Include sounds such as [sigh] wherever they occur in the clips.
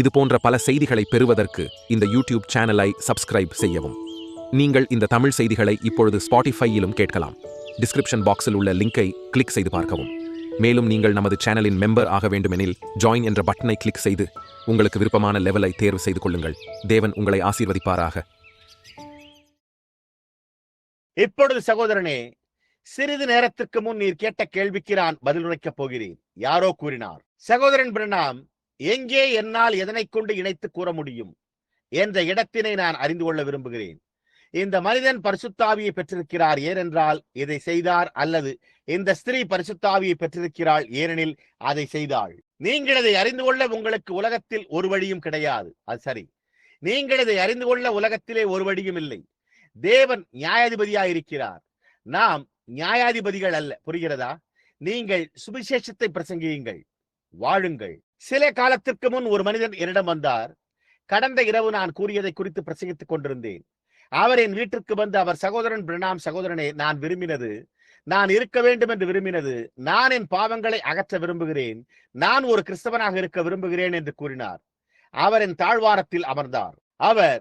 இது போன்ற பல செய்திகளை பெறுவதற்கு இந்த யூடியூப் சேனலை சப்ஸ்கிரைப் செய்யவும். நீங்கள் இந்த தமிழ் செய்திகளை இப்பொழுது ஸ்பாட்டிஃபையிலும் கேட்கலாம். டிஸ்கிரிப்ஷன் பாக்ஸில் உள்ள லிங்கை கிளிக் செய்து பார்க்கவும். மேலும் நீங்கள் நமது சேனலின் மெம்பர் ஆக வேண்டுமெனில் ஜாயின் என்ற பட்டனை கிளிக் செய்து உங்களுக்கு விருப்பமான லெவலை தேர்வு செய்து கொள்ளுங்கள். தேவன் உங்களை ஆசீர்வதிப்பாராக. இப்பொழுது சகோதரனே சிறிது நேரத்திற்கு முன் நீர் கேட்ட கேள்விக்கு நான் பதிலுரைக்கப் போகிறேன். யாரோ கூறினார் சகோதரன் பிரணாம் எங்கே என்னால் எதனை கொண்டு இணைத்து கூற முடியும் என்ற இடத்தினை நான் அறிந்து கொள்ள விரும்புகிறேன். இந்த மனிதன் பரிசுத்தாவியை பெற்றிருக்கிறார் ஏனென்றால் இதை செய்தார் அல்லது இந்த ஸ்திரீ பரிசுத்தாவியை பெற்றிருக்கிறாள் ஏனெனில் அதை செய்தாள். நீங்கள் இதை அறிந்து கொள்ள உங்களுக்கு உலகத்தில் ஒரு வழியும் கிடையாது. அது சரி. நீங்கள் இதை அறிந்து கொள்ள உலகத்திலே ஒரு வழியும் இல்லை. தேவன் நியாயாதிபதியாயிருக்கிறார் நாம் நியாயாதிபதிகள் அல்ல. புரிகிறதா? நீங்கள் சுவிசேஷத்தை பிரசங்கியுங்கள். வாழுங்கள். சில காலத்திற்கு முன் ஒரு மனிதன் என்னிடம் வந்தார். கடந்த இரவு நான் கூறியதை குறித்து பிரசங்கித்துக் கொண்டிருந்தேன். அவர் என் வீட்டிற்கு வந்து அவர் சகோதரன் பிரணாம் சகோதரனை நான் விரும்பினது நான் இருக்க வேண்டும் என்று விரும்பினது நான் என் பாவங்களை அகற்ற விரும்புகிறேன் நான் ஒரு கிறிஸ்தவனாக இருக்க விரும்புகிறேன் என்று கூறினார். அவர் என் தாழ்வாரத்தில் அமர்ந்தார். அவர்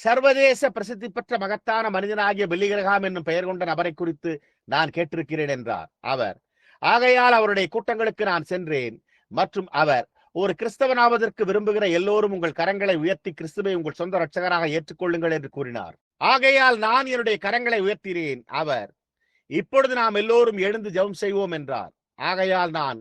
சர்வதேச பிரசித்தி பெற்ற மகத்தான மனிதனாகிய பெல்லிகிரகாம் என்னும் பெயர் கொண்ட நபரை குறித்து நான் கேட்டிருக்கிறேன் என்றார். அவர் ஆகையால் அவருடைய கூட்டங்களுக்கு நான் சென்றேன் மற்றும் அவர் ஒரு கிறிஸ்தவனாவதற்கு விரும்புகிற எல்லோரும் உங்கள் கரங்களை உயர்த்தி கிறிஸ்துவை உங்கள் சொந்த ரட்சகராக ஏற்றுக்கொள்ளுங்கள் என்று கூறினார். ஆகையால் நான் என்னுடைய கரங்களை உயர்த்தினேன் அவர் இப்பொழுது நாம் எல்லோரும் எழுந்து ஜெபம் செய்வோம் என்றார். ஆகையால் நான்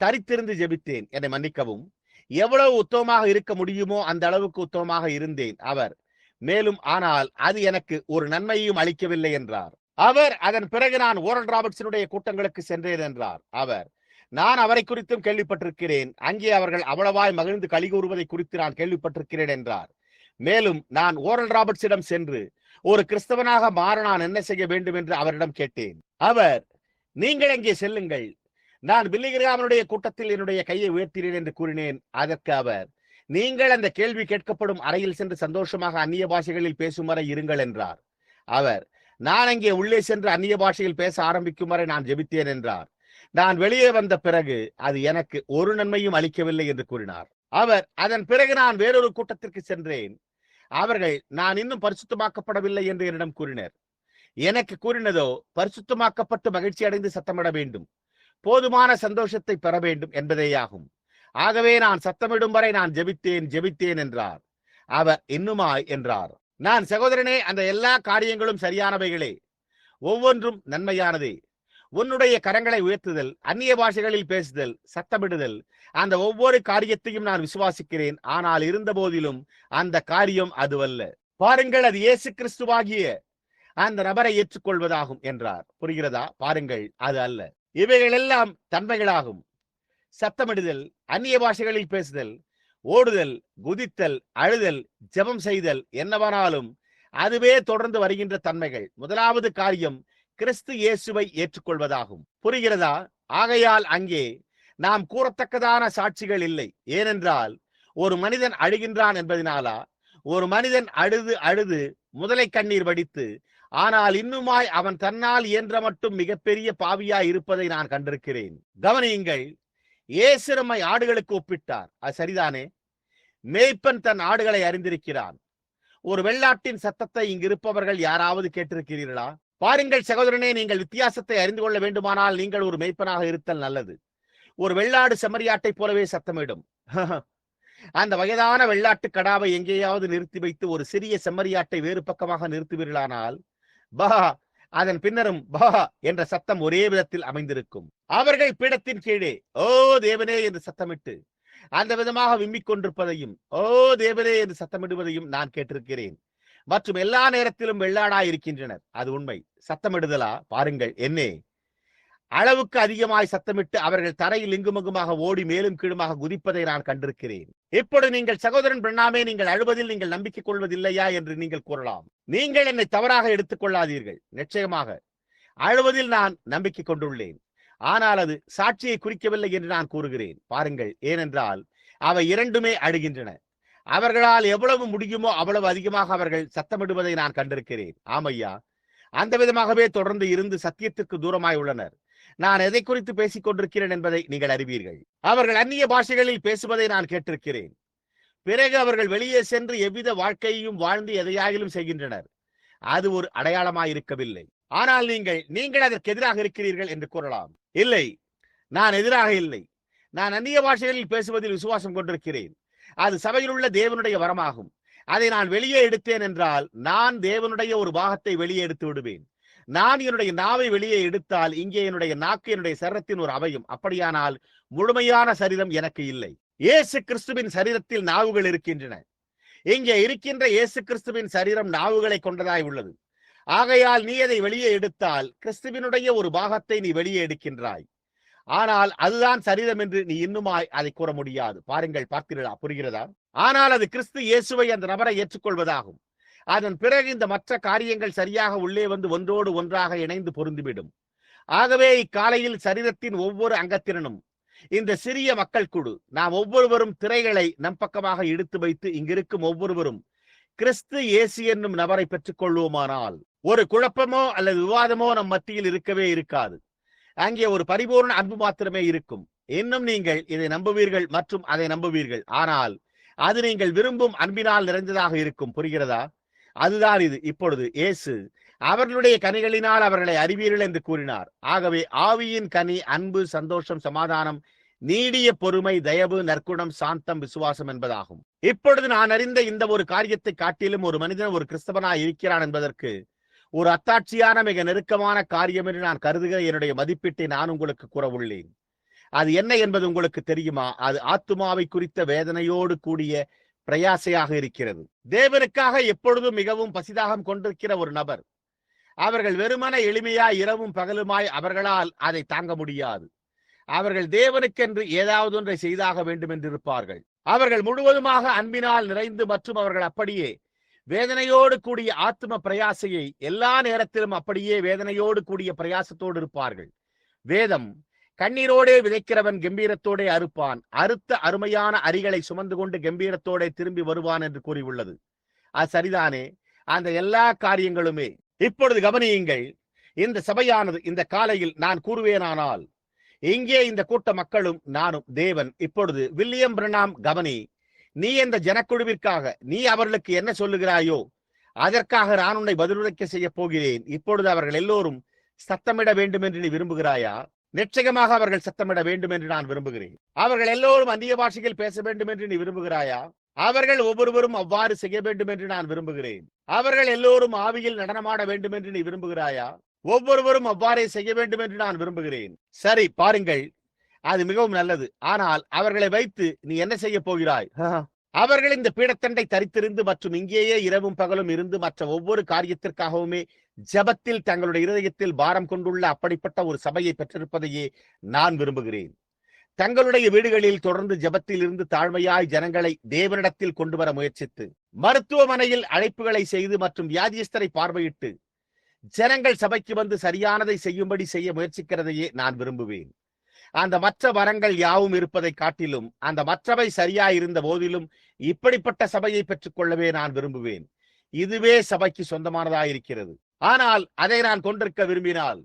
தரித்திருந்து ஜெபித்தேன் என்னை மன்னிக்கவும். எவ்வளவு உத்தமமாக இருக்க முடியுமோ அந்த அளவுக்கு உத்தமமாக இருந்தேன் அவர் மேலும் ஆனால் அது எனக்கு ஒரு நன்மையும் அளிக்கவில்லை என்றார். அவர் அதன் பிறகு நான் ஓரல் ராபர்ட்ஸினுடைய கூட்டங்களுக்கு சென்றேன் என்றார். அவர் நான் அவரை குறித்தும் கேள்விப்பட்டிருக்கிறேன். அங்கே அவர்கள் அவ்வளவாய் மகிழ்ந்து களி கூறுவதை குறித்து நான் கேள்விப்பட்டிருக்கிறேன் என்றார். மேலும் நான் ஓரல் ராபர்ட்ஸிடம் சென்று ஒரு கிறிஸ்தவனாக மாற நான் என்ன செய்ய வேண்டும் என்று அவரிடம் கேட்டேன். அவர் நீங்கள் அங்கே செல்லுங்கள். நான் பில்லிகிராமனுடைய கூட்டத்தில் என்னுடைய கையை உயர்த்தினேன் என்று கூறினேன். அதற்கு அவர் நீங்கள் அந்த கேள்வி கேட்கப்படும் அறையில் சென்று சந்தோஷமாக அந்நிய பாஷைகளில் பேசும் வரை இருங்கள் என்றார். அவர் நான் அங்கே உள்ளே சென்று அந்நிய பாஷையில் பேச ஆரம்பிக்கும் வரை நான் ஜெபித்தேன் என்றார். நான் வெளியே வந்த பிறகு அது எனக்கு ஒரு நன்மையும் அளிக்கவில்லை என்று கூறினார். அவர் அதன் பிறகு நான் வேறொரு கூட்டத்திற்கு சென்றேன். அவர்கள் நான் இன்னும் பரிசுத்தமாக்கப்படவில்லை என்று என்னிடம் கூறினர். எனக்கு கூறினதோ பரிசுத்தமாக்கப்பட்டு மகிழ்ச்சி அடைந்து சத்தமிட வேண்டும். போதுமான சந்தோஷத்தை பெற வேண்டும் என்பதேயாகும். ஆகவே நான் சத்தமிடும் வரை நான் ஜெபித்தேன் ஜெபித்தேன் என்றார். அவர் இன்னுமாய் என்றார். நான் சகோதரனே அந்த எல்லா காரியங்களும் சரியானவைகளே. ஒவ்வொன்றும் நன்மையானதே. உன்னுடைய கரங்களை உயர்த்துதல் அந்நிய பாஷைகளில் பேசுதல் சத்தமிடுதல். அந்த ஒவ்வொரு காரியத்தையும் நான் விசுவாசிக்கிறேன். ஆனால் இருந்த போதிலும் அந்த காரியம் அதுவல்ல. பாருங்கள் அது இயேசு கிறிஸ்துவாகிய அந்த நபரை ஏற்றுக்கொள்வதாகும் என்றார். புரிகிறதா? பாருங்கள் அது அல்ல. இவைகள் எல்லாம் தன்மைகளாகும். சத்தமிடுதல் அந்நிய பாஷைகளில் பேசுதல் ஓடுதல் குதித்தல் அழுதல் ஜெபம் செய்தல் என்னவானாலும் அதுவே தொடர்ந்து வருகின்ற தன்மைகள். முதலாவது காரியம் கிறிஸ்து இயேசுவை ஏற்றுக்கொள்வதாகும். புரிகிறதா? ஆகையால் அங்கே நாம் கூறத்தக்கதான சாட்சிகள் இல்லை. ஏனென்றால் ஒரு மனிதன் அழுகின்றான் என்பதனாலா? ஒரு மனிதன் அழுது அழுது முதலை கண்ணீர் வடித்து ஆனால் இன்னுமாய் அவன் தன்னால் இயன்ற மட்டும் மிகப்பெரிய பாவியாய் இருப்பதை நான் கண்டிருக்கிறேன். கவனியுங்கள் இயேசு ஆடுகளுக்கு ஒப்பிட்டார். அது சரிதானே? மேய்ப்பன் தன் ஆடுகளை அறிந்திருக்கிறான். ஒரு வெள்ளாட்டின் சத்தத்தை இங்கு இருப்பவர்கள் யாராவது கேட்டிருக்கிறீர்களா? பாருங்கள் சகோதரனே நீங்கள் வித்தியாசத்தை அறிந்து கொள்ள வேண்டுமானால் நீங்கள் ஒரு மெய்ப்பனாக இருத்தல் நல்லது. ஒரு வெள்ளாடு செம்மறியாட்டை போலவே சத்தமிடும். [laughs] அந்த வயதான வெள்ளாட்டு கடாவை எங்கேயாவது நிறுத்தி வைத்து ஒரு சிறிய செம்மறியாட்டை வேறு பக்கமாக நிறுத்துவீர்களானால் பா அதன் பின்னரும் பா என்ற சத்தம் ஒரே விதத்தில் அமைந்திருக்கும். அவர்கள் பீடத்தின் கீழே ஓ தேவனே என்று சத்தமிட்டு அந்த விதமாக விம்மிக் கொண்டிருப்பதையும் ஓ தேவனே என்று சத்தமிடுவதையும் நான் கேட்டிருக்கிறேன். மற்றும் எல்லா நேரத்திலும் வெள்ளாடா இருக்கின்றனர் அது உண்மை. சத்தமிடுதலா? பாருங்கள். என்னே? அளவுக்கு அதிகமாய் சத்தமிட்டு அவர்கள் தரையில் இங்குமங்குமாக ஓடி மேலும் கீழுமாக குதிப்பதை நான் கண்டிருக்கிறேன். இப்பொழுது நீங்கள் சகோதரன் பிரணாமே நீங்கள் அழுவதில் நீங்கள் நம்பிக்கை கொள்வதில்லையா என்று நீங்கள் கூறலாம். நீங்கள் என்னை தவறாக எடுத்துக் கொள்ளாதீர்கள். நிச்சயமாக. அழுவதில் நான் நம்பிக்கை கொண்டுள்ளேன். ஆனால் அது சாட்சியை குறிக்கவில்லை என்று நான் கூறுகிறேன். பாருங்கள். ஏனென்றால் அவை இரண்டுமே அழுகின்றன. அவர்களால் எவ்வளவு முடியுமோ அவ்வளவு அதிகமாக அவர்கள் சத்தமிடுவதை நான் கண்டிருக்கிறேன். ஆமையா? அந்த விதமாகவே தொடர்ந்து இருந்து சத்தியத்திற்கு தூரமாய் உள்ளனர். நான் எதை குறித்து பேசிக் கொண்டிருக்கிறேன் என்பதை நீங்கள் அறிவீர்கள். அவர்கள் அந்நிய பாஷைகளில் பேசுவதை நான் கேட்டிருக்கிறேன். பிறகு அவர்கள் வெளியே சென்று எவ்வித வாழ்க்கையையும் வாழ்ந்து எதையாகிலும் செய்கின்றனர். அது ஒரு அடையாளமாய் இருக்கவில்லை. ஆனால் நீங்கள் நீங்கள் அதற்கு எதிராக இருக்கிறீர்கள் என்று கூறலாம். இல்லை நான் எதிராக இல்லை. நான் அந்நிய பாஷைகளில் பேசுவதில் விசுவாசம் கொண்டிருக்கிறேன். அது சபையில் உள்ள தேவனுடைய வரமாகும். அதை நான் வெளியே எடுத்தேன் என்றால் நான் தேவனுடைய ஒரு பாகத்தை வெளியே எடுத்து விடுவேன். நான் என்னுடைய நாவை வெளியே எடுத்தால் இங்கே என்னுடைய நாக்கு என்னுடைய சரீரத்தின் ஒரு அவயம். அப்படியானால் முழுமையான சரீரம் எனக்கு இல்லை. இயேசு கிறிஸ்துவின் சரீரத்தில் நாவுகள் இருக்கின்றன. இங்கே இருக்கின்ற இயேசு கிறிஸ்துவின் சரீரம் நாவுகளை கொண்டதாய் உள்ளது. ஆகையால் நீ அதை வெளியே எடுத்தால் கிறிஸ்துவினுடைய ஒரு பாகத்தை நீ வெளியே எடுக்கின்றாய். ஆனால் அதுதான் சரீரம் என்று நீ இன்னுமாய் அதை கூற முடியாது. பாருங்கள் பார்த்தீர்களா புரிகிறதா? ஆனால் அது கிறிஸ்து இயேசுவை அந்த நபரை ஏற்றுக்கொள்வதாகும். அதன் பிறகு இந்த மற்ற காரியங்கள் சரியாக உள்ளே வந்து ஒன்றோடு ஒன்றாக இணைந்து பொருந்துவிடும். ஆகவே இக்காலையில் சரீரத்தின் ஒவ்வொரு அங்கத்தினனும் இந்த சிறிய மக்கள் குழு நாம் ஒவ்வொருவரும் திரைகளை நம் பக்கமாக இழுத்து வைத்து இங்கிருக்கும் ஒவ்வொருவரும் கிறிஸ்து இயேசு என்னும் நபரை பெற்றுக் கொள்வோமானால் ஒரு குழப்பமோ அல்லது விவாதமோ நம் மத்தியில் இருக்கவே இருக்காது. அங்கே ஒரு பரிபூர்ண அன்பு மாத்திரமே இருக்கும். இன்னும் நீங்கள் இதை நம்புவீர்கள் மற்றும் அதை நம்புவீர்கள். ஆனால் அது நீங்கள் விரும்பும் அன்பினால் நிறைந்ததாக இருக்கும். புரிகிறதா? அதுதான் இது. இப்பொழுது இயேசு அவர்களுடைய கனிகளினால் அவர்களை அறிவீர்கள் என்று கூறினார். ஆகவே ஆவியின் கனி அன்பு சந்தோஷம் சமாதானம் நீடிய பொறுமை தயவு நற்குணம் சாந்தம் விசுவாசம் என்பதாகும். இப்பொழுது நான் அறிந்த இந்த ஒரு காரியத்தை காட்டிலும் ஒரு மனிதன் ஒரு கிறிஸ்தவனாய் இருக்கிறான் என்பதற்கு ஒரு அத்தாட்சியான மிக நெருக்கமான காரியம் என்று நான் கருதுகிற என்னுடைய மதிப்பீட்டை நான் உங்களுக்கு கூற உள்ளேன். அது என்ன என்பது உங்களுக்கு தெரியுமா? அது ஆத்துமாவை குறித்த வேதனையோடு கூடிய பிரயாசையாக இருக்கிறது. தேவனுக்காக எப்பொழுதும் மிகவும் பசிதாகம் கொண்டிருக்கிற ஒரு நபர். அவர்கள் வெறுமன எளிமையாய் இரவும் பகலுமாய் அவர்களால் அதை தாங்க முடியாது. அவர்கள் தேவனுக்கென்று ஏதாவது ஒன்றை செய்தாக வேண்டும் என்றிருப்பார்கள். அவர்கள் முழுவதுமாக அன்பினால் நிறைந்து மற்றும் அவர்கள் அப்படியே வேதனையோடு கூடிய ஆத்ம பிரயாசையை எல்லா நேரத்திலும் அப்படியே வேதனையோடு கூடிய பிரயாசத்தோடு இருப்பார்கள். வேதம் கண்ணீரோடே விதைக்கிறவன் கம்பீரத்தோடே அறுப்பான். அறுத்த அருமையான அரிகளை சுமந்து கொண்டு கம்பீரத்தோடே திரும்பி வருவான் என்று கூறியுள்ளது. அது சரிதானே? அந்த எல்லா காரியங்களுமே. இப்பொழுது கவனியுங்கள் இந்த சபையானது இந்த காலையில் நான் கூறுவேனானால் இங்கே இந்த கூட்ட மக்களும் நானும் தேவன் இப்பொழுது வில்லியம் பிரணாம் கவனி நீ இந்த ஜனக்குழுவிற்காக நீ அவர்களுக்கு என்ன சொல்லுகிறாயோ அதற்காக நான் உன்னை பதிலுரைக்க செய்ய போகிறேன். இப்பொழுது அவர்கள் எல்லோரும் சத்தமிட வேண்டும் என்று நீ விரும்புகிறாயா? நிச்சயமாக அவர்கள் சத்தமிட வேண்டும் என்று நான் விரும்புகிறேன். அவர்கள் எல்லோரும் அந்நிய பாஷையில் பேச வேண்டும் என்று நீ விரும்புகிறாயா? அவர்கள் ஒவ்வொருவரும் அவ்வாறு செய்ய வேண்டும் என்று நான் விரும்புகிறேன். அவர்கள் எல்லோரும் ஆவியில் நடனமாட வேண்டும் என்று நீ விரும்புகிறாயா? ஒவ்வொருவரும் அவ்வாறே செய்ய வேண்டும் என்று நான் விரும்புகிறேன். சரி பாருங்கள். அது மிகவும் நல்லது. ஆனால் அவர்களை வைத்து நீ என்ன செய்ய போகிறாய்? அவர்கள் இந்த பீடத்தண்டை தரித்திருந்து மற்றும் இங்கேயே இரவும் பகலும் இருந்து மற்ற ஒவ்வொரு காரியத்திற்காகவுமே ஜபத்தில் தங்களுடைய இருதயத்தில் பாரம் கொண்டுள்ள அப்படிப்பட்ட ஒரு சபையை பெற்றிருப்பதையே நான் விரும்புகிறேன். தங்களுடைய வீடுகளில் தொடர்ந்து ஜபத்தில் இருந்து தாழ்மையாய் ஜனங்களை தேவனிடத்தில் கொண்டு வர முயற்சித்து மருத்துவமனையில் அழைப்புகளை செய்து மற்றும் வியாதியஸ்தரை பார்வையிட்டு ஜனங்கள் சபைக்கு வந்து சரியானதை செய்யும்படி செய்ய முயற்சிக்கிறதையே நான் விரும்புவேன். அந்த மற்ற வரங்கள் யாவும் இருப்பதை காட்டிலும் அந்த மற்றவை சரியாயிருந்த போதிலும் இப்படிப்பட்ட சபையை பெற்றுக்கொள்ளவே நான் விரும்புவேன். இதுவே சபைக்கு சொந்தமானதாயிருக்கிறது. ஆனால் அதை நான் கொண்டிருக்க விரும்பினால்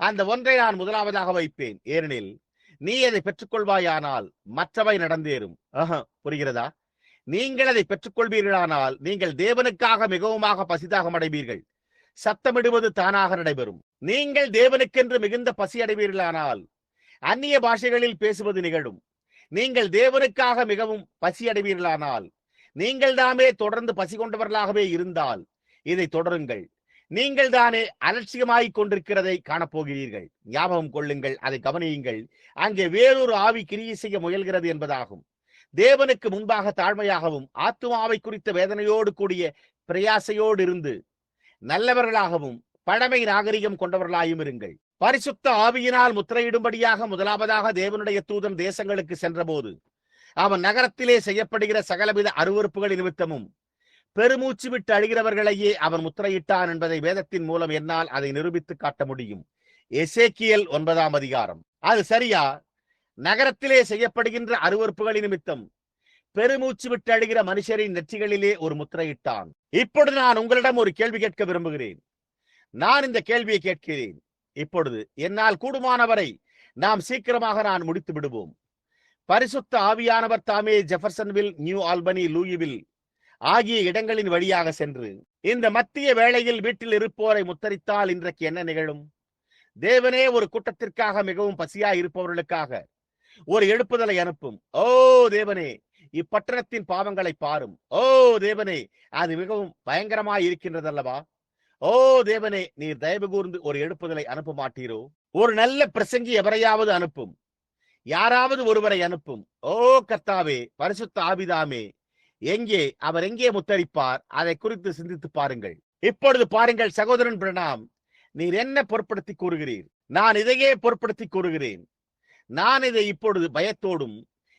அந்த ஒன்றை நான் முதலாவதாக வைப்பேன். ஏனெனில் நீ அதை பெற்றுக்கொள்வாயானால் மற்றவை நடந்தேறும். புரிகிறதா? நீங்கள் அதை பெற்றுக்கொள்வீர்களானால் நீங்கள் தேவனுக்காக மிகவுமாக பசிதாக அடைவீர்கள் சத்தமிடுவது தானாக நடைபெறும். நீங்கள் தேவனுக்கென்று மிகுந்த பசி அடைவீர்களானால் அந்நிய பாஷைகளில் பேசுவது நிகழும். நீங்கள் தேவனுக்காக மிகவும் பசி அடைவீர்களானால் நீங்கள் தாமே தொடர்ந்து பசி கொண்டவர்களாகவே இருந்தால் இதை தொடருங்கள். நீங்கள் தானே அலட்சியமாகிக் கொண்டிருக்கிறதை காணப்போகிறீர்கள். ஞாபகம் கொள்ளுங்கள் அதை கவனியுங்கள். அங்கே வேறொரு ஆவி கிரியை செய்ய முயல்கிறது என்பதாகும். தேவனுக்கு முன்பாக தாழ்மையாகவும் ஆத்மாவை குறித்த வேதனையோடு கூடிய பிரயாசையோடு இருந்து நல்லவர்களாகவும் பழமை நாகரிகம் கொண்டவர்களாயும் இருங்கள். பரிசுத்த ஆவியினால் முத்திரையிடும்படியாக முதலாவதாக தேவனுடைய தூதன் தேசங்களுக்கு சென்றபோது அவன் நகரத்திலே செய்யப்படுகிற சகலவித அருவறுப்புகள் நிமித்தமும் பெருமூச்சு விட்டு அழுகிறவர்களையே அவன் முத்திரையிட்டான் என்பதை வேதத்தின் மூலம் என்னால் அதை நிரூபித்து காட்ட முடியும். எசேக்கியல் ஒன்பதாம் அதிகாரம். அது சரியா? நகரத்திலே செய்யப்படுகின்ற அருவறுப்புகளின் நிமித்தம் பெருமூச்சு விட்டு அழுகிற மனுஷரின் நெற்றிகளிலே ஒரு முத்திரையிட்டான். இப்பொழுது நான் உங்களிடம் ஒரு கேள்வி கேட்க விரும்புகிறேன். நான் இந்த கேள்வியை கேட்கிறேன். இப்பொழுது என்னால் கூடுமானவரை நாம் சீக்கிரமாக நான் முடித்து விடுவோம். பரிசுத்த ஆவியானவர் தாமே ஜெஃபர்சன்வில் நியூ ஆல்பனி லூயிவில் ஆகிய இடங்களின் வழியாக சென்று இந்த மத்திய வேளையில் வீட்டில் இருப்போரை முத்தரித்தால் இன்றைக்கு என்ன நிகழும்? தேவனே ஒரு கூட்டத்திற்காக மிகவும் பசியாய் இருப்பவர்களுக்காக ஒரு எழுப்புதலை அனுப்பும். ஓ தேவனே இப்பட்டணத்தின் பாவங்களை பாரும். ஓ தேவனே அது மிகவும் பயங்கரமாய் இருக்கின்றது அல்லவா ஓ தேவனே நீர் தயவு கூர்ந்து ஒரு எழுப்புதலை அனுப்ப மாட்டீரோ ஒரு நல்ல பிரசங்கி எவரையாவது அனுப்பும்? யாராவது ஒருவரை அனுப்பும்? ஓ கர்த்தாவே பரிசுத்த ஆபிதாமே எங்கே அவர் எங்கே முத்தரிப்பார்? அதை குறித்து சிந்தித்து பாருங்கள். இப்பொழுது பாருங்கள் சகோதரன் பிரணாம் நீர் என்ன பொருட்படுத்தி கூறுகிறீர்? நான் இதையே பொருட்படுத்தி கூறுகிறேன். நான் இதை இப்பொழுது பயத்தோடும்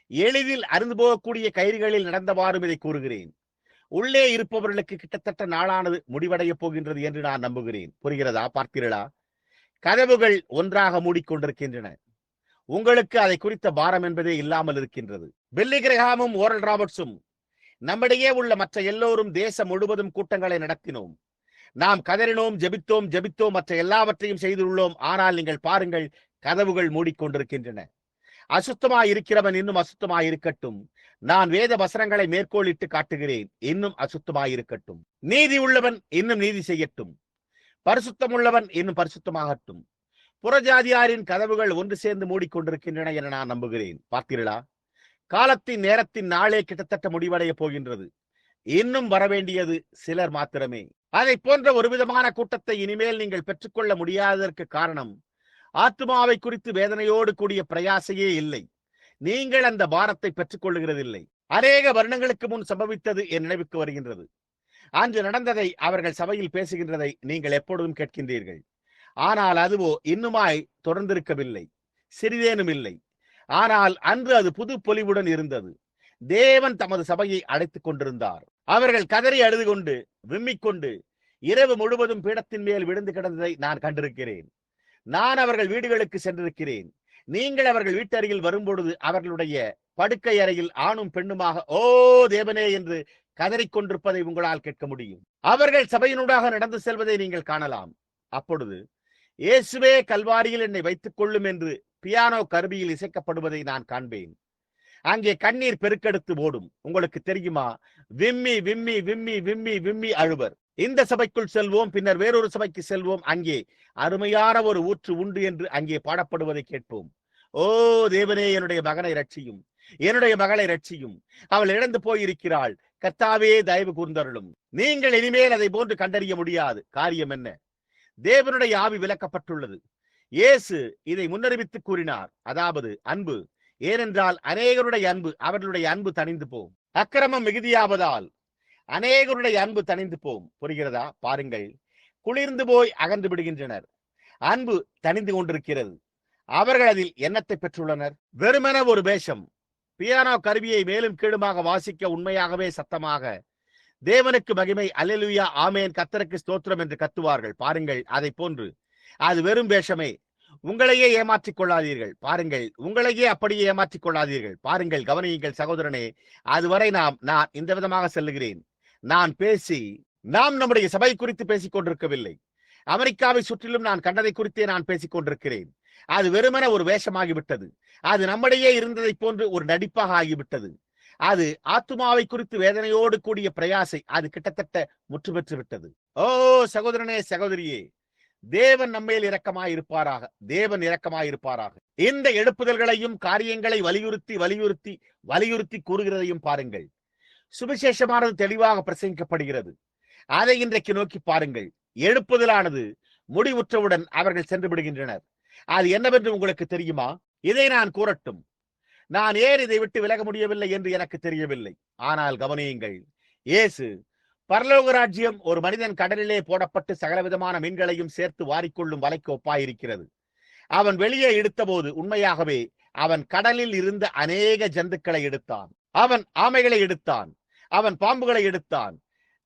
எளிதில் அருந்து போகக்கூடிய கயிறுகளில் நடந்தவாறும் இதை கூறுகிறேன். உள்ளே இருப்பவர்களுக்கு கிட்டத்தட்ட நாளானது முடிவடைய போகின்றது என்று நான் நம்புகிறேன். புரிகிறதா பார்த்தீர்களா கதவுகள் ஒன்றாக மூடிக்கொண்டிருக்கின்றன. உங்களுக்கு அதை குறித்த பாரம் என்பதே இல்லாமல் இருக்கின்றது. பில்லி கிரகாமும் ஓரல் ராபர்ட்ஸும் நம்மிடையே உள்ள மற்ற எல்லோரும் தேசம் முழுவதும் கூட்டங்களை நடத்தினோம். நாம் கதறினோம் ஜெபித்தோம் ஜெபித்தோம் மற்ற எல்லாவற்றையும் செய்துள்ளோம். ஆனால் நீங்கள் பாருங்கள் கதவுகள் மூடிக்கொண்டிருக்கின்றன. அசுத்தமாய் இருக்கிறவன் இன்னும் அசுத்தமாய் இருக்கட்டும் நான் வேத வசனங்களை மேற்கோளிட்டு காட்டுகிறேன் இன்னும் அசுத்தமாய் இருக்கட்டும் நீதி உள்ளவன் இன்னும் நீதி செய்யட்டும். பரிசுத்தம் உள்ளவன் இன்னும் பரிசுத்தமாகட்டும். புறஜாதியாரின் கதவுகள் ஒன்று சேர்ந்து மூடிக்கொண்டிருக்கின்றன என நான் நம்புகிறேன். பார்த்தீர்களா? காலத்தின் நேரத்தின் நாளே கிட்டத்தட்ட முடிவடைய போகின்றது. இன்னும் வரவேண்டியது சிலர் மாத்திரமே. அதை போன்ற ஒரு விதமான கூட்டத்தை இனிமேல் நீங்கள் பெற்றுக்கொள்ள முடியாததற்கு காரணம் ஆத்மாவை குறித்து வேதனையோடு கூடிய பிரயாசையே இல்லை. நீங்கள் அந்த பாரத்தை பெற்றுக் கொள்ளுகிறதில்லை அநேக வருடங்களுக்கு முன் சம்பவித்தது என் நினைவுக்கு வருகின்றது. அன்று நடந்ததை அவர்கள் சபையில் பேசுகின்றதை நீங்கள் எப்பொழுதும் கேட்கின்றீர்கள். ஆனால் அதுவோ இன்னுமாய் தொடர்ந்திருக்கவில்லை. சிறிதேனும் இல்லை. ஆனால் அன்று அது புது பொலிவுடன் இருந்தது. தேவன் தமது சபையை அடைத்துக் கொண்டிருந்தார். அவர்கள் கதறி அழுது கொண்டு விம்மிக் கொண்டு இரவு முழுவதும் பீடத்தின் மேல் விழுந்து கிடந்ததை நான் கண்டிருக்கிறேன். நான் அவர்கள் வீடுகளுக்கு சென்றிருக்கிறேன். நீங்கள் அவர்கள் வீட்டருகில் வரும்பொழுது அவர்களுடைய படுக்கை அறையில் ஆணும் பெண்ணுமாக ஓ தேவனே என்று கதறிக்கொண்டிருப்பதை உங்களால் கேட்க முடியும். அவர்கள் சபையினூடாக நடந்து செல்வதை நீங்கள் காணலாம். அப்பொழுது இயேசுவே கல்வாரியில் என்னை வைத்துக் கொள்ளும் என்று பியானோ கருவியில் இசைக்கப்படுவதை நான் காண்பேன். அங்கே கண்ணீர் பெருக்கெடுத்து ஓடும். உங்களுக்கு தெரியுமா? விம்மி விம்மி விம்மி விம்மி விம்மி அழுவர். இந்த சபைக்குள் செல்வோம் பின்னர் வேறொரு சபைக்கு செல்வோம். அங்கே அருமையான ஒரு ஊற்று உண்டு என்று அங்கே பாடப்படுவதை கேட்போம். ஓ தேவனே என்னுடைய மகனை ரட்சியும் என்னுடைய மகளை ரட்சியும் அவள் இழந்து போயிருக்கிறாள். கர்த்தாவே தயவு கூர்ந்தருளும். நீங்கள் இனிமேல் அதை போன்று கண்டறிய முடியாது. காரியம் என்ன? தேவனுடைய ஆவி விலக்கப்பட்டுள்ளது இயேசு இதை முன்னறிவித்து கூறினார். அதாவது அன்பு. ஏனென்றால் அநேகருடைய அன்பு அவர்களுடைய அன்பு தணிந்து போம். அக்கிரமம் மிகுதியாவதால் அநேகருடைய அன்பு தணிந்து போகும். புரிகிறதா? பாருங்கள். குளிர்ந்து போய் அகன்று விடுகின்றனர். அன்பு தணிந்து கொண்டிருக்கிறது. அவர்கள் அதில் எண்ணத்தை பெற்றுள்ளனர். வெறுமென ஒரு வேஷம். பியானோ கருவியை மேலும் கீழுமாக வாசிக்க உண்மையாகவே சத்தமாக தேவனுக்கு மகிமை அல்லேலூயா ஆமேன். கத்தருக்கு ஸ்தோத்திரம் என்று கத்துவார்கள். பாருங்கள் அதை போன்று. அது வெறும் வேஷமே. உங்களையே ஏமாற்றிக் கொள்ளாதீர்கள். பாருங்கள் உங்களையே அப்படியே ஏமாற்றிக் கொள்ளாதீர்கள். பாருங்கள் கவனியுங்கள் சகோதரனே அதுவரை நாம் நான் இந்த விதமாக செல்லுகிறேன். நான் பேசி நாம் நம்முடைய சபை குறித்து பேசிக் கொண்டிருக்கவில்லை அமெரிக்காவை சுற்றிலும் நான் கண்டதை குறித்தே நான் பேசிக் கொண்டிருக்கிறேன் அது வெறுமன ஒரு வேஷமாகிவிட்டது. அது நம்மிடையே இருந்ததை போன்று ஒரு நடிப்பாக ஆகிவிட்டது. அது ஆத்துமாவை குறித்து வேதனையோடு கூடிய பிரயாசை அது கிட்டத்தட்ட முற்று பெற்று விட்டது. ஓ சகோதரனே சகோதரியே தேவன் நம்மேல் இரக்கமாயிருப்பாராக தேவன் இரக்கமாயிருப்பாராக. இந்த எழுப்புதல்களையும் காரியங்களை வலியுறுத்தி வலியுறுத்தி வலியுறுத்தி கூறுகிறதையும் பாருங்கள். சுவிசேஷமானது தெளிவாக பிரசங்கிக்கப்படுகிறது. அதை இன்றைக்கு நோக்கி பாருங்கள். எழுப்புதலானது முடிவுற்றவுடன் அவர்கள் சென்று விடுகின்றனர். அது என்னவென்று உங்களுக்கு தெரியுமா? இதை நான் கூறட்டும். நான் ஏன் இதை விட்டு விலக முடியவில்லை என்று எனக்கு தெரியவில்லை. ஆனால் கவனியுங்கள். இயேசு பரலோக ராஜ்யம் ஒரு மனிதன் கடலிலே போடப்பட்டு சகலவிதமான மீன்களையும் சேர்த்து வாரிக்கொள்ளும் வலைக்கு ஒப்பாயிருக்கிறது. அவன் வெளியே எடுத்தபோது உண்மையாகவே அவன் கடலில் இருந்த அநேக ஜந்துக்களை எடுத்தான். அவன் ஆமைகளை எடுத்தான். அவன் பாம்புகளை எடுத்தான்.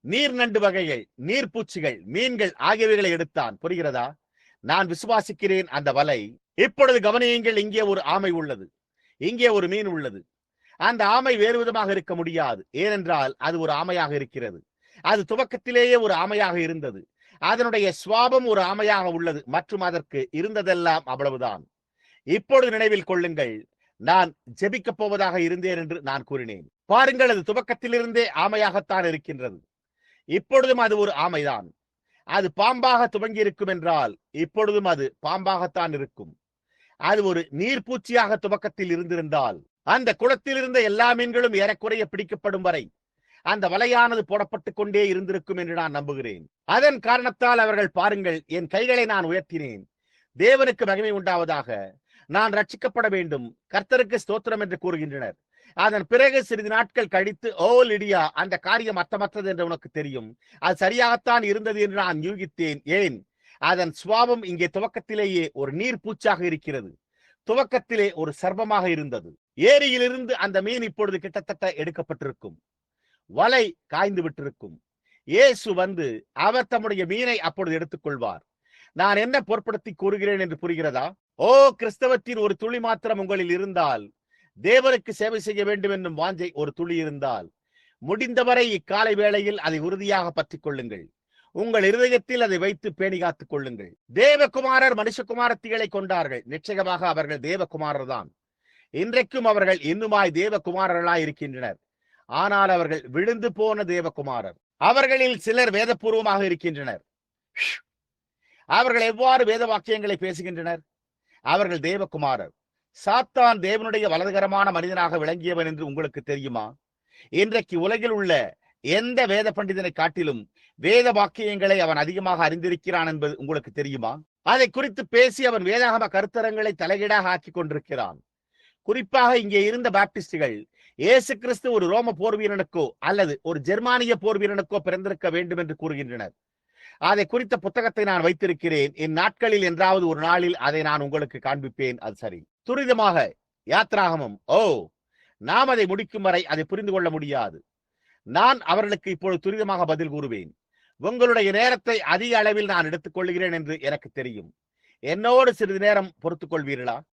நீர் நண்டு வகைகள் நீர்ப்பூச்சிகள் மீன்கள் ஆகியவைகளை எடுத்தான். புரிகிறதா? நான் விசுவாசிக்கிறேன் அந்த வலை. இப்பொழுது கவனியுங்கள் இங்கே ஒரு ஆமை உள்ளது. இங்கே ஒரு மீன் உள்ளது. அந்த ஆமை வேறு விதமாக இருக்க முடியாது. ஏனென்றால் அது ஒரு ஆமையாக இருக்கிறது. அது துவக்கத்திலேயே ஒரு ஆமையாக இருந்தது. அதனுடைய சுவாபம் ஒரு ஆமையாக உள்ளது. மற்றும் அதற்கு இருந்ததெல்லாம் அவ்வளவுதான். இப்பொழுது நினைவில் கொள்ளுங்கள் நான் ஜெபிக்கப் போவதாக இருந்தேன் என்று நான் கூறினேன். பாருங்கள் அது துவக்கத்திலிருந்தே ஆமையாகத்தான் இருக்கின்றது. இப்பொழுதும் அது ஒரு ஆமைதான். அது பாம்பாக துவங்கி இருக்கும் என்றால் இப்பொழுதும் அது பாம்பாகத்தான் இருக்கும். அது ஒரு நீர்ப்பூச்சியாக துவக்கத்தில் இருந்திருந்தால் அந்த குளத்தில் இருந்த எல்லா மீன்களும் ஏறக்குறைய பிடிக்கப்படும் வரை அந்த வலையானது போடப்பட்டுக் கொண்டே இருந்திருக்கும் என்று நான் நம்புகிறேன். அதன் காரணத்தால் அவர்கள் பாருங்கள் என் கைகளை நான் உயர்த்தினேன். தேவனுக்கு மகிமை உண்டாவதாக நான் ரட்சிக்கப்பட வேண்டும். கர்த்தருக்கு ஸ்தோத்திரம் என்று கூறுகின்றனர். அதன் பிறகு சிறிது நாட்கள் கழித்து ஓ லிடியா அந்த காரியம் அர்த்தமற்றது என்று உனக்கு தெரியும். அது சரியாகத்தான் இருந்தது என்று நான் யூகித்தேன். ஏன்? அதன் சுவாபம் இங்கே துவக்கத்திலேயே ஒரு நீர் பூச்சாக இருக்கிறது. துவக்கத்திலே ஒரு சர்பமாக இருந்தது. ஏரியிலிருந்து அந்த மீன் இப்பொழுது கிட்டத்தட்ட எடுக்கப்பட்டிருக்கும். வலை காய்ந்து விட்டிருக்கும். இயேசு வந்து அவர் தம்முடைய மீனை அப்பொழுது எடுத்துக்கொள்வார். நான் என்ன பொருட்படுத்தி கூறுகிறேன் என்று புரிகிறதா? ஓ கிறிஸ்தவத்தின் ஒரு துளி மாத்திரம் உங்களில் இருந்தால் தேவனுக்கு சேவை செய்ய வேண்டும் என்னும் வாஞ்சை ஒரு துளி இருந்தால் முடிந்தவரை இக்காலை வேளையில் அதை உறுதியாக பற்றிக் கொள்ளுங்கள். உங்கள் இருதயத்தில் அதை வைத்து பேணி காத்துக் கொள்ளுங்கள். தேவகுமாரர் மனுஷகுமாரத்திகளை கொண்டார்கள். நிச்சயமாக அவர்கள் தேவகுமாரர் தான் இன்றைக்கும் அவர்கள் இன்னுமாய் தேவகுமாரர்களாய் இருக்கின்றனர். ஆனால் அவர்கள் விழுந்து போன தேவகுமாரர். அவர்களில் சிலர் வேதபூர்வமாக இருக்கின்றனர். அவர்கள் எவ்வாறு வேத வாக்கியங்களை பேசுகின்றனர்? அவர்கள் தேவகுமாரர். சாத்தான் தேவனுடைய வலதுகரமான மனிதனாக விளங்கியவன் என்று உங்களுக்கு தெரியுமா? இன்றைக்கு உலகில் உள்ள எந்த வேத பண்டிதனை காட்டிலும் வேத வாக்கியங்களை அவன் அதிகமாக அறிந்திருக்கிறான் என்பது உங்களுக்கு தெரியுமா? அதை குறித்து பேசி அவன் வேதாகம கருத்தரங்களை தலையீடாக ஆக்கி கொண்டிருக்கிறான். குறிப்பாக இங்கே இருந்த பாப்டிஸ்டுகள் இயேசு கிறிஸ்து ஒரு ரோம போர் வீரனுக்கோ அல்லது ஒரு ஜெர்மானிய போர் வீரனுக்கோ பிறந்திருக்க வேண்டும் என்று கூறுகின்றனர். அதை குறித்த புத்தகத்தை நான் வைத்திருக்கிறேன். என் நாட்களில் என்றாவது ஒரு நாளில் அதை நான் உங்களுக்கு காண்பிப்பேன். அது சரி. துரிதமாக யாத்ராகமம். ஓ! நாம் அதை முடிக்கும் வரை அதை புரிந்து கொள்ள முடியாது. நான் அவர்களுக்கு இப்பொழுது துரிதமாக பதில் கூறுவேன். உங்களுடைய நேரத்தை அதிக அளவில் நான் எடுத்துக் கொள்கிறேன் என்று எனக்கு தெரியும். என்னோடு சிறிது நேரம் பொறுத்துக் கொள்வீர்களா?